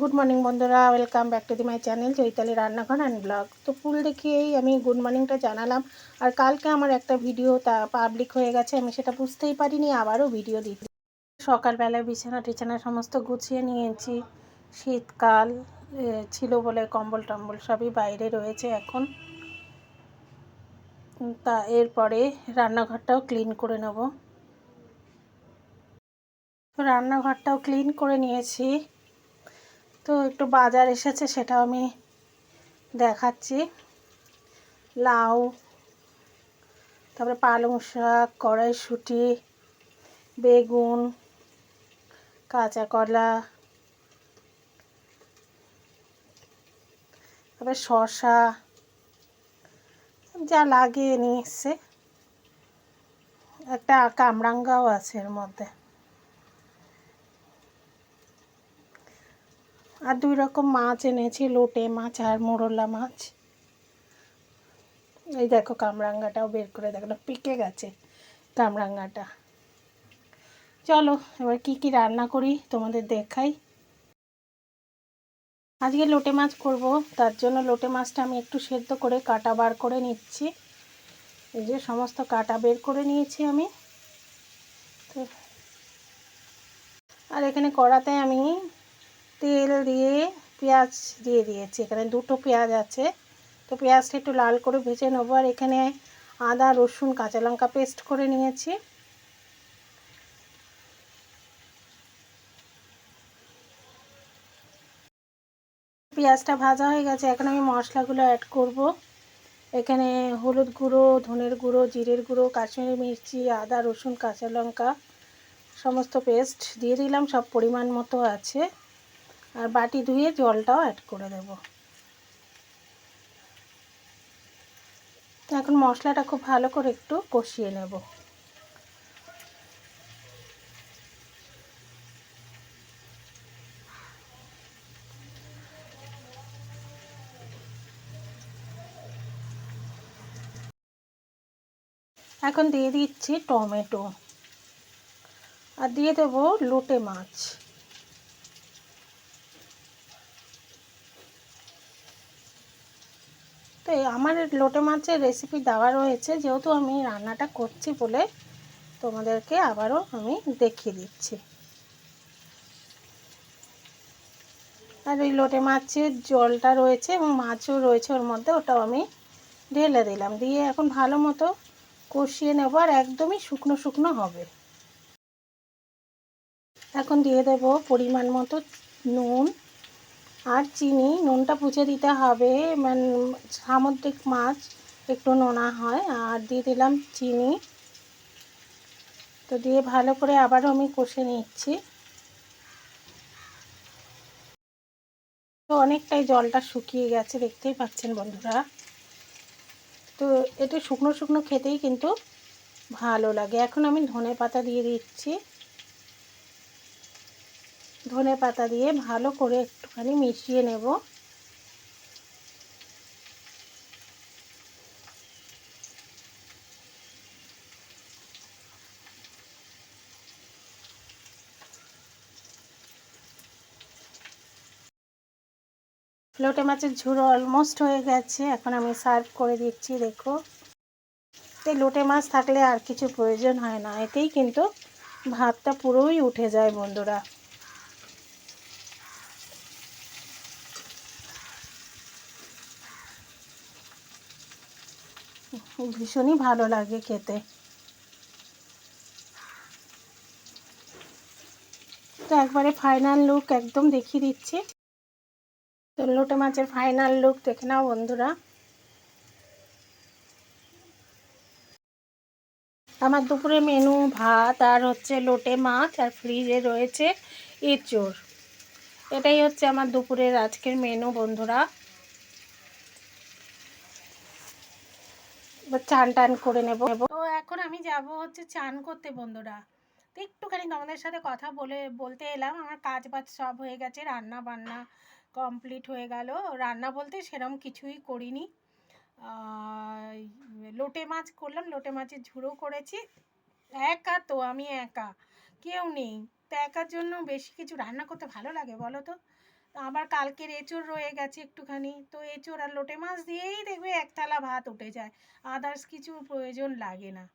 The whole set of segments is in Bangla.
গুড মর্নিং বন্ধুরা। Welcome back to the my channel Chaitali রান্নাঘর অ্যান্ড ব্লগ তো ফুল দেখিয়েই আমি গুড মর্নিংটা জানালাম। আর কালকে আমার একটা ভিডিও তা পাবলিক হয়ে গেছে, আমি সেটা বুঝতেই পারিনি, আবারও ভিডিও দিচ্ছি সকালবেলায় বিছানা টিছানা সমস্ত গুছিয়ে নিয়েছি। শীতকাল ছিল বলে কম্বল টম্বল সবই বাইরে রয়েছে এখন। তা এরপরে রান্নাঘরটাও ক্লিন করে নেব। রান্নাঘরটাও ক্লিন করে নিয়েছি। তো একটু বাজার এসেছে, সেটাও আমি দেখাচ্ছি। লাউ, তারপরে পালং শাক কড়াইশুঁটি বেগুন, কাঁচা কলা, তারপরে শসা, যা লাগিয়ে নিয়ে এসছে। একটা কামরাঙ্গাও আছে এর মধ্যে। আর দুই রকম মাছ এনেছি, লোটে মাছ আর মোরলা মাছ। এই দেখো কামরাঙ্গাটাও বের করে দেখো, না, পেকে গেছে কামরাঙ্গাটা। চলো, এবার কি কি রান্না করি তোমাদের দেখাই। আজকে লোটে মাছ করব, তার জন্য লোটে মাছটা আমি একটু সেদ্ধ করে কাটা বার করে নিচ্ছি। এই যে সমস্ত কাটা বের করে নিয়েছি আমি। তো, আর এখানে কড়াতে আমি তেল দিয়ে পেঁয়াজ দিয়ে দিয়েছি। এখানে দুটো পেঁয়াজ আছে। তো পেঁয়াজটা একটু লাল করে ভেজে নেব। আর এখানে আদা, রসুন, কাঁচা লঙ্কা পেস্ট করে নিয়েছি। পেঁয়াজটা ভাজা হয়ে গেছে। এখন আমি মশলাগুলো অ্যাড করব। এখানে হলুদ গুঁড়ো, ধনের গুঁড়ো, জিরের গুঁড়ো, কাশ্মীরি মির্চি, আদা, রসুন, কাঁচা লঙ্কা সমস্ত পেস্ট দিয়ে দিলাম। সব পরিমাণ মতো আছে। আর বাটি ধুয়ে জলটাও অ্যাড করে দেব। এখন মশলাটা খুব ভালো করে একটু কষিয়ে নেব। এখন দিয়ে দিচ্ছি টমেটো। আর দিয়ে দেবো লোটে মাছ। তো আমার লোটে মাছের রেসিপি দেওয়া রয়েছে, যেহেতু আমি রান্নাটা করছি বলে তোমাদেরকে আবারও আমি দেখিয়ে দিচ্ছি। আর এই লোটে মাছের জলটা রয়েছে এবং মাছও রয়েছে ওর মধ্যে, ওটাও আমি ঢেলে দিলাম। দিয়ে এখন ভালো মতো কষিয়ে নেব আর একদমই শুকনো শুকনো হবে। এখন দিয়ে দেব পরিমাণ মতো নুন। আর চিনি, নুনটা পুছে দিতে হবে। মানে সামুদ্রিক মাছ, একটু নোনা হয়। আর দিয়ে দিলাম চিনি। তো দিয়ে ভালো করে আবারও আমি কষে নিচ্ছি। তো অনেকটাই জলটা শুকিয়ে গেছে, দেখতেই পাচ্ছেন বন্ধুরা। তো এটা শুকনো শুকনো খেতেই কিন্তু ভালো লাগে। এখন আমি ধনে পাতা দিয়ে দিচ্ছি। ধনে পাতা দিয়ে ভালো করে একটুখানি মিশিয়ে নেব। লোটে মাছের ঝুড়ো অলমোস্ট হয়ে গেছে, এখন আমি সার্ভ করে দিচ্ছি, দেখো। এই লোটে মাছ থাকলে আর কিছু প্রয়োজন হয় না, এতেই কিন্তু ভাতটা পুরোই উঠে যায় বন্ধুরা। ভীষণই ভালো লাগে খেতে। তো একবারে ফাইনাল লুক একদম দেখিয়ে দিচ্ছি। তো লোটে মাছের ফাইনাল লুক দেখে নাও বন্ধুরা। আমার দুপুরে মেনু ভাত আর হচ্ছে লোটে মাছ আর ফ্রিজে রয়েছে এঁচোড়। এটাই হচ্ছে আমার দুপুরের আজকের মেনু বন্ধুরা। এবার চান টান করে নেব। তো এখন আমি যাব হচ্ছে চান করতে বন্ধুরা। একটুখানি তোমাদের সাথে কথা বলে, বলতে এলাম, আমার কাজ বাজ সব হয়ে গেছে রান্না বান্না কমপ্লিট হয়ে গেল। রান্না বলতে সেরকম কিছুই করিনি। লোটে মাছ করলাম, লোটে মাছের ঝুড়ো করেছি। একা তো, আমি একা, কেউ নেই। তো একার জন্য বেশি কিছু রান্না করতে ভালো লাগে বলো তো? আবার কালকের এঁচোড় রয়ে গেছে একটুখানি। তো এঁচোড় আর লোটে মাছ দিয়েই দেখবে এক থালা ভাত উঠে যায় আদার্স কিছু প্রয়োজন লাগে না।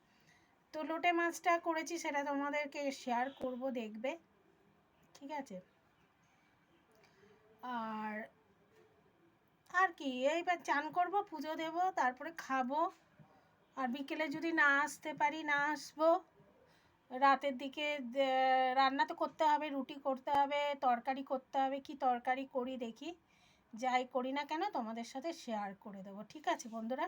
তো লোটে মাছটা করেছি সেটা তোমাদেরকে শেয়ার করব, দেখবে। ঠিক আছে? আর আর কি, এইবার চান করব, পুজো দেব, তারপরে খাব। আর বিকেলে যদি না আসতে পারি, না আসব। রাতের দিকে রান্না তো করতে হবে, রুটি করতে হবে, তরকারি করতে হবে, কি তরকারি করি দেখি। যাই করি না কেন তোমাদের সাথে শেয়ার করে দেবো, ঠিক আছে বন্ধুরা?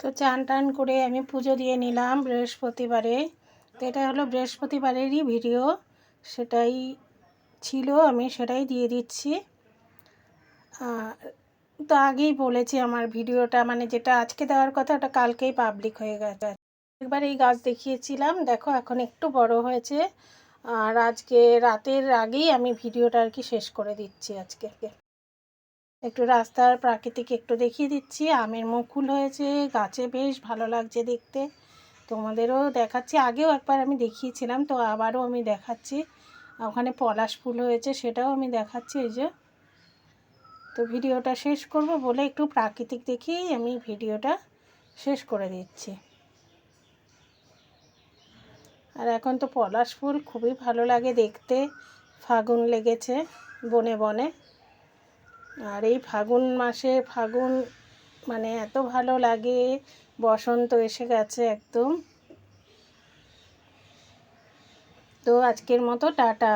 তো চান টান করে আমি পুজো দিয়ে নিলাম বৃহস্পতিবারে। তো এটা হলো বৃহস্পতিবারেরই ভিডিও সেটাই ছিল, আমি সেটাই দিয়ে দিচ্ছি। তো আগেই বলেছি আমার ভিডিওটা মানে যেটা আজকে দেওয়ার কথা ওটা কালকেই পাবলিক হয়ে গেছে। একবার এই গাছ দেখিয়েছিলাম, দেখো এখন একটু বড় হয়েছে। আর আজকে রাতের আগেই আমি ভিডিওটা আর কি শেষ করে দিচ্ছি আজকে। একটু রাস্তার প্রাকৃতিক একটু দেখিয়ে দিচ্ছি, আমের মুকুল হয়েছে, গাছে বেশ ভালো লাগছে দেখতে। তোমাদেরও দেখাচ্ছি, আগেও একবার আমি দেখিয়েছিলাম, তো আবারও আমি দেখাচ্ছি। ওখানে পলাশ ফুল হয়েছে, সেটাও আমি দেখাচ্ছি, এই যে। তো ভিডিওটা শেষ করব বলে একটু প্রাকৃতিক দেখেই আমি ভিডিওটা শেষ করে দিচ্ছি। আর এখন তো পলাশ ফুল খুবই ভালো লাগে দেখতে। ফাগুন লেগেছে বনে বনে। আর এই ফাগুন মাসে ফাগুন মানে এত ভালো লাগে, বসন্ত এসে গেছে একদম। তো আজকের মতো টাটা।